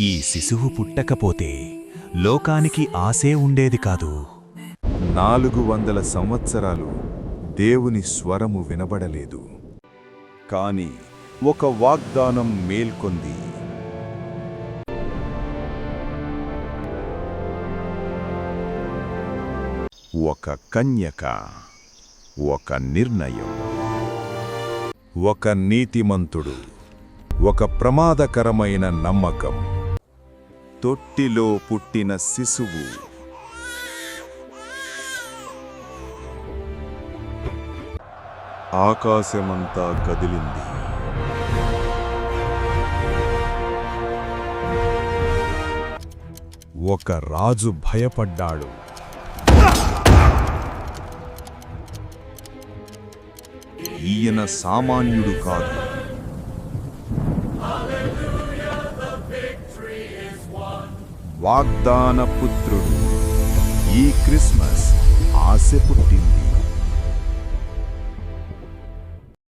ఈ శిశువు పుట్టకపోతే లోకానికి ఆశే ఉండేది కాదు. నాలుగు వందల సంవత్సరాలు దేవుని స్వరము వినబడలేదు. కాని ఒక వాగ్దానం మేల్కొంది. ఒక కన్యక ఒక నిర్ణయం. ఒక నీతిమంతుడు. ఒక ప్రమాదకరమైన నమ్మకం. తొట్టిలో పుట్టిన శిశువు. ఆకాశమంతా కదిలింది. ఒక రాజు భయపడ్డాడు. ఈయన సామాన్యుడు కాదు. వాగ్దాన పుత్రుడు ఈ క్రిస్మస్ ఆశ పుట్టింది.